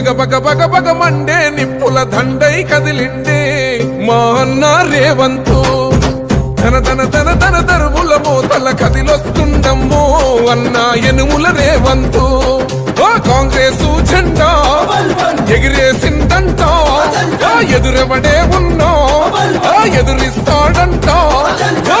బగ బగ బగ బగ Monday నిప్పుల దండై కదిలిండే మా అన్న రేవంతు. ధన ధన ధన ధన దరువుల మోతల కదిలొస్తుండమ్మో అన్న ఎనుముల రేవంతు. ఆ కాంగ్రెసు జెండా ఎగిరేసిందంట. ఎదురెవడే ఉన్నా? ఎదురిస్తాడంట. ఆ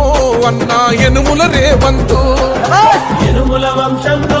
అన్న ఎనుముల రేవంతు. ఎనుముల వంశంలో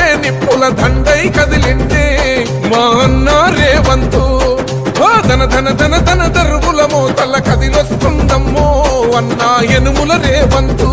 నిప్పుల దండై కదిలింటే మా అన్న రేవంతు ధన ధన ధన ధన దరువుల మోతల కదిలొస్తుందమ్మో అన్నా ఎనుముల రేవంతు.